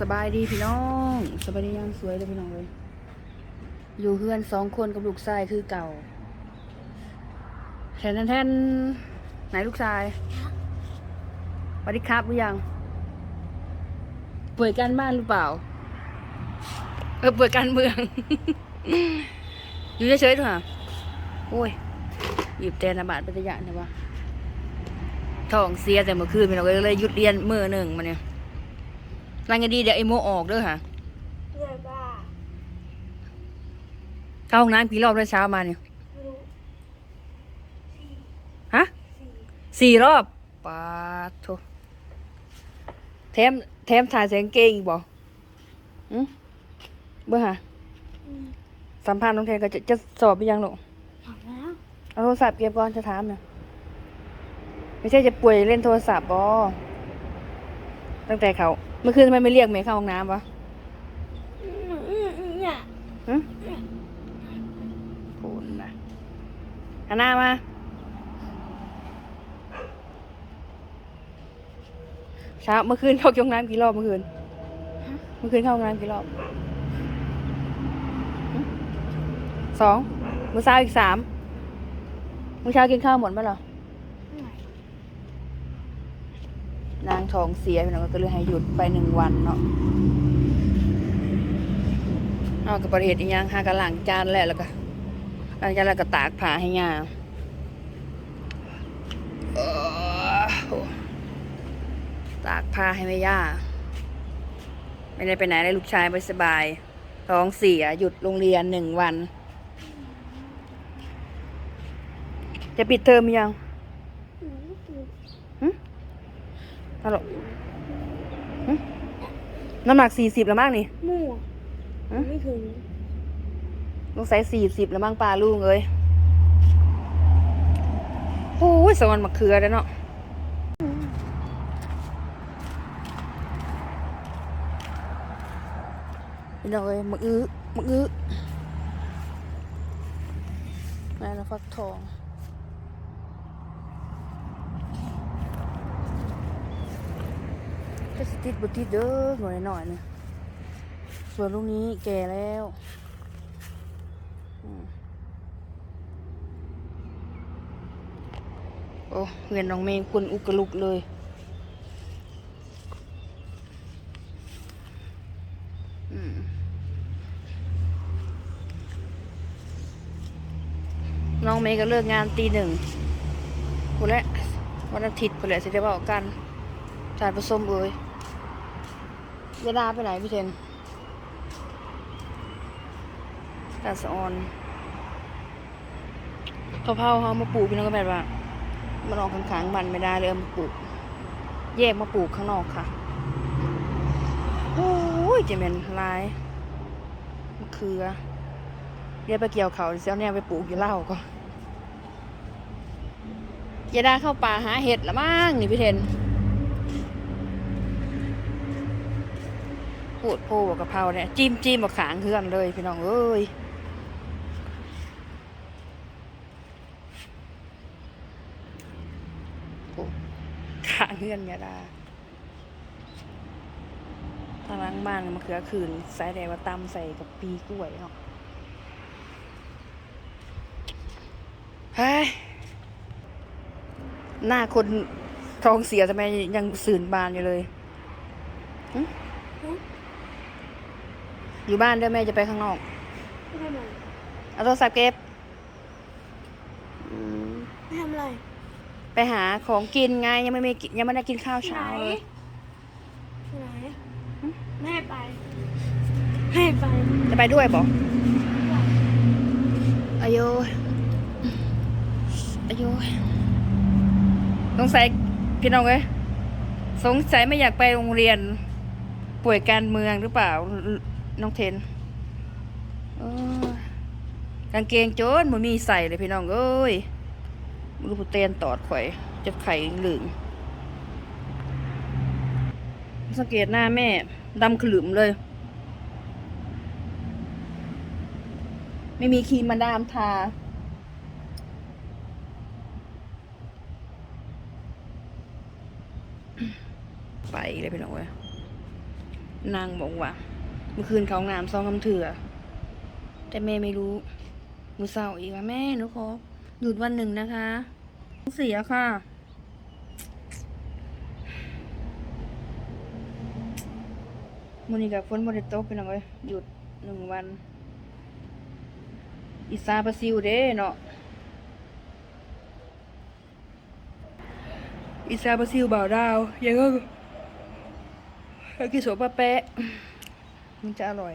สบายดีพี่น้องสบายดียามสวยเลยพี่น้องเลย อยู่เพื่อนสองคนกับลูกชายคือเก่าแทนแทนไหนลูกชายสวัสดีครับหรือยังเปิดการบ้านหรือเปล่า เออเปิดการเมือง อยู่เฉยๆเถอะโอ้ยหยิบแตนบาทปัญญาเนี่ยวะท้องเสียแต่เมื่อคืนพี่น้องเลยหยุดเรียนมือหนึ่งมาเนี่ย รายงานดีเดี๋ยวไอโมออกเด้อค่ะเหนื่อยบ้าเข้าห้องน้ำกี่รอบแล้วเช้ามาเนี่ยไม่รู้ฮะสี่สี่รอบปาดโถแถมแถมถ่ายเสียงเก่งอีกบ่อืมเบื่อฮะอืมสัมภาษณ์น้องแทนก็จะจะสอบไปยังหนูกถามแล้วเอาโทรศัพท์เก็บก่อนจะถามเนี่ยไม่ใช่จะป่วยเล่นโทรศัพท์บ่ ตั้งแต่เขาเมื่อคืนทำไมไม่เรียกเมย์เข้าห้องน้ำวะอืมอืมอืมเนี่ยหึพูดนะหันหน้ามา เช้าเมื่อคืนเข้าห้องน้ำกี่รอบเมื่อคืน เมื่อคืนเข้าห้องน้ำกี่รอบหึสองมื้อเช้าอีกสามมื้อเช้ากินข้าวหมดไหมเหรอ เหนื่อย นาง ท้องเสียพี่น้องก็เลยให้หยุดไปหนึ่งวันเนาะเอากับประเหตุอีกอย่างหากระหลังจานแหละแล้วก็หลังจานแล้วก็ตากผ้าให้ยาเอ่อโหตากผ้าให้แม่ย่าไม่ได้ไปไหนเลยลูกชายไปสบาย ท้องเสียหยุดโรงเรียนหนึ่งวัน จะปิดเทอมยัง อืมอืม หึ ฮัลโหลหึน้ำหนักสี่สิบแล้วมั้งนี่ มั่วฮะ ไม่ถึงลูกใส่สี่สิบแล้วมั้งปลาลูกเอ้ยโอ้ยสวรรค์มะเขือแล้วเนาะ พี่น้องเอ้ยมะอื้อมะอื้อแม่ละฟักทอง ก็สติดบุติดเด้อหน่อยหน่อยนะส่วนลูกนี้แก่แล้วอืมโอ้เงินน้องเมงคุณอุกลุกเลยน้องเมย์ก็เลิกงานตีหนึ่งคนละวันอาทิตย์คนละสิได้บอกกันจานผสมเอ้ย ยาดาไปไหนพี่เทนกาสะออนกะเพราเขามาปลูกพี่น้องก็แบบว่า มันออกข้างๆมันไม่ได้เลยเอามาปลูก แยกมาปลูกข้างนอกค่ะ โอ้ยจะเป็นลายมะเขือเดี๋ยวไปเกี่ยวเขาเสียวเนี่ยไปปลูกอยู่เล่าก่อนยาดาเข้าป่าหาเห็ดละมั้งนี่พี่เทน พูดโพกับกะเพราเนี่ยจิ้มจิ้มมาขางเพื่อนเลยพี่น้องเอ้ยขางเพื่อนยาดาทางล้างบ้านมะเขือคืนใส่แดงมาตำใส่กับปีกล้วยเนาะเฮ้ยหน้าคนท้องเสียทำไมยังสื่นบานอยู่เลย อยู่บ้านเด้อแม่จะไปข้างนอก ไม่ทำอะไรเอาโทรศัพท์เก็บอืมไม่ทำอะไรไปหาของกินไงยังไม่มีกินยังไม่ได้กินข้าวเช้าเลย ไหนไม่ให้ไป ให้ไปจะไปด้วยบอกอายุอายุสงสัยพี่น้องเอ้ยสงสัยไม่อยากไปโรงเรียน ป่วยการเมืองหรือเปล่า น้องเทนกางเกงโจนมันมีใส่เลยพี่น้องเอ้ยมรู้ผู้เตนตอดข่อยจะไข่เหลืองสังเกตหน้าแม่ดำขลึมเลย ไม่มีครีมมาดามทาไปเลยพี่น้องเว้ยนางบอกว่า เมื่อคืนเขาห้องน้ำซองคำเถื่อ แต่แม่ไม่รู้มือเศร้าอีกว่าแม่หนูขอหยุดวันหนึ่งนะคะเสียค่ะมันนี่กับฝนบริโตกไปหน่อยหยุดหนึ่งวันอีซาปาซิวเด้เนาะอีซาปาซิวบ่าวดาวยังก็กิโสปะแปะ มันจะอร่อย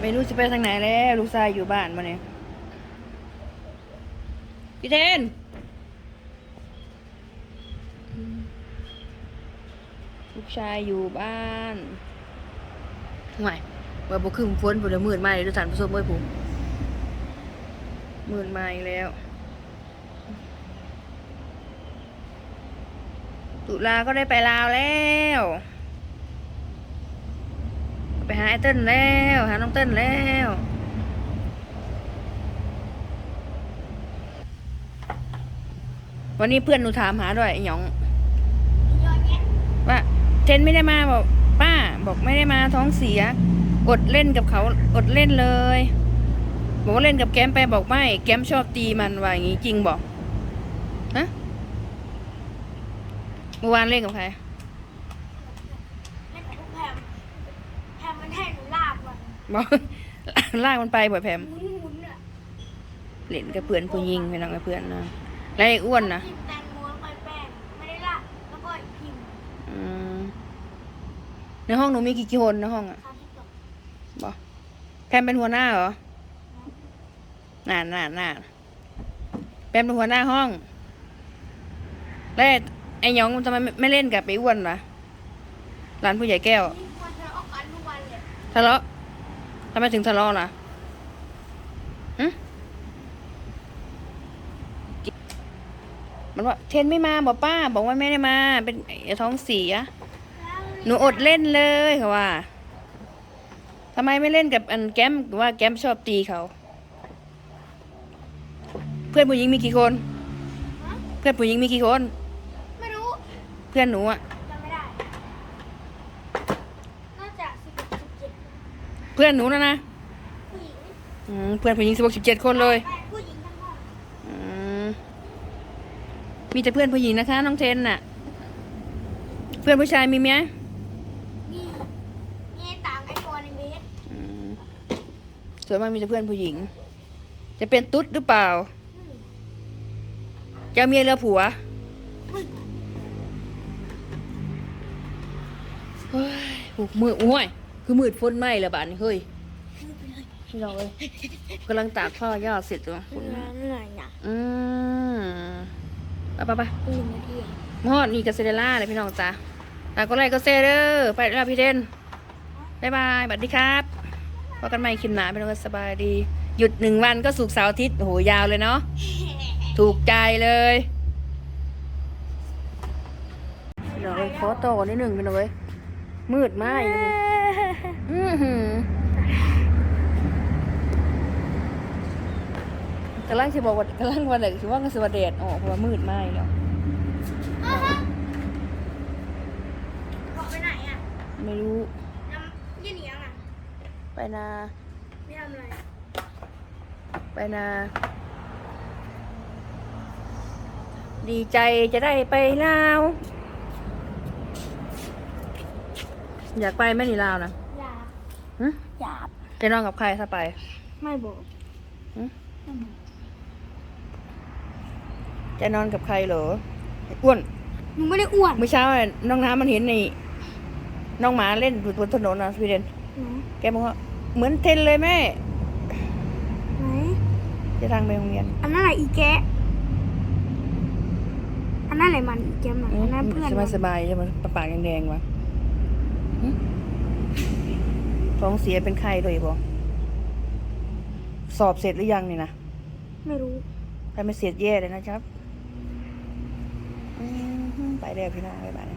ไม่รู้จะไปทางไหนแล้วลูกชายอยู่บ้านมาเนี่ยพี่เทนลูกชายอยู่บ้านห่วยว่าบ่คือฝนบ่ได้มืดมาเลยดูสารผสมเอ้ยผมมืดมาอีกแล้ว ตุลาก็ได้ไปลาวแล้ว ไปหาไอเติ้ลแล้ว หาน้องเติ้ลแล้ววันนี้เพื่อนหนูถามหาด้วยไอ้หยองว่าเทนไม่ได้มาบอกป้าบอกไม่ได้มาท้องเสีย อดเล่นกับเขาอดเล่นเลย บอกว่าเล่นกับแก้มไปบอกไม่แก้มชอบตีมันว่าอย่างงี้จริงบอกฮะ เมื่อวานเล่นกับใครเล่นกับลูกแพมแพมมันให้หนูลากมันบอกลากมันไปบ่อยแพมหมุนหมุนอะเล่นกับเพื่อนผู้หญิงไปน้องกับเพื่อนนะแล้วไอ้อ้วนนะจิ้มแตงโมแล้วก็แป้งไม่ได้ลากแล้วก็พิมพ์อืมในห้องหนูมีกี่คนในห้องอะทำที่ตกบอกแพมเป็นหัวหน้าเหรอน่าน่าน่าแพมเป็นหัวหน้าห้อง แล้วไอ้หยองทำไมไม่ไม่เล่นกับไอ้อ้วนวะหลานผู้ใหญ่แก้วนี่ควรจะออกกันทุกวันเลยทะเลาะทำไมถึงทะเลาะล่ะหึมันว่าเทนไม่มาบอกป้า บอกว่าไม่ได้มา เป็นไอ้ท้องเสีย หนูอดเล่นเลยค่ะว่าทำไมไม่เล่นกับอันแก้มว่าแก้มชอบตีเขา เพื่อนผู้หญิงมีกี่คนฮะเพื่อนผู้หญิงมีกี่คนไม่รู้เพื่อนหนูอะจำไม่ได้ น่าจะสิบสิบเจ็ดเพื่อนหนูนะนะผู้หญิงอืมเพื่อนผู้หญิงสิบหกสิบเจ็ดคนเลยแม่ผู้หญิงทั้งห้องอืมมีแต่เพื่อนผู้หญิงนะคะ น้องเทนน่ะ เพื่อนผู้ชายมีไหมนี่นี่ต่างไอ้ตัวในเมสอืมส่วนมากมีแต่เพื่อนผู้หญิง จะเป็นตุ๊ดหรือเปล่า อืมจะเอาเมียเรือผัว เฮ้ยผูกมือโอ้ยคือมืดฝนไหมละบาดนี่เฮ้ยมืดไปเลยพี่น้องเอ้ยกำลังตากผ้ายอดเสร็จแล้วเหนื่อยเหนื่อยนะอืมไปไปไปหนึ่งนาทีมอดนี่กับเซเดล่าเลยพี่น้องจ้าตากก็ไลค์ก็เซเดอร์ไปแล้วพี่เทนบ๊ายบายสวัสดีครับพบกันใหม่คลิปหน้าพี่น้องสบายดี หยุดหนึ่งวันก็สุกร์เสาร์อาทิตย์โอ้โหยาวเลยเนาะถูกใจเลยพี่น้องเอ้ยขอต่อนิดหนึ่งพี่น้องเอ้ย มืดมากเลยอือหือกำลังจะบอกว่ากำลังวันไหนคือว่ากันสวัสดีอ๋อเพราะว่ามืดมากแล้วบอกไปไหนอะไม่รู้น้ำยี่เหนียงอะไปนาไม่ทำอะไรไปนา ดีใจจะได้ไปลาว อยากไปไหมนี่ลาวนะหยาบหึหยาบจะนอนกับใครถ้าไปไม่บอกหึจะนอนกับใครเหรอไอ้อ้วนหนูไม่ได้อ้วนเมื่อเช้าอะน้องน้ำมันเห็นในน้องหมาเล่นอยู่บนถนนนะพี่เดนไหนแกบอกว่าเหมือนเทนเลยแม่ ไหนจะทางไปโรงเรียน อันนั้นอะไรอีแกะอันนั้นอะไรมันอีแกะมันอันนั้นเพื่อนสมับายน สบายๆจะมันปากปากแดงๆวะหึ ท้องเสียเป็นไข้เลยบอกสอบเสร็จหรือยังนี่นะ ไม่รู้ถ้าไม่เสร็จแย่เลยนะครับอืมไปแล้วพี่น้องบ๊ายบาย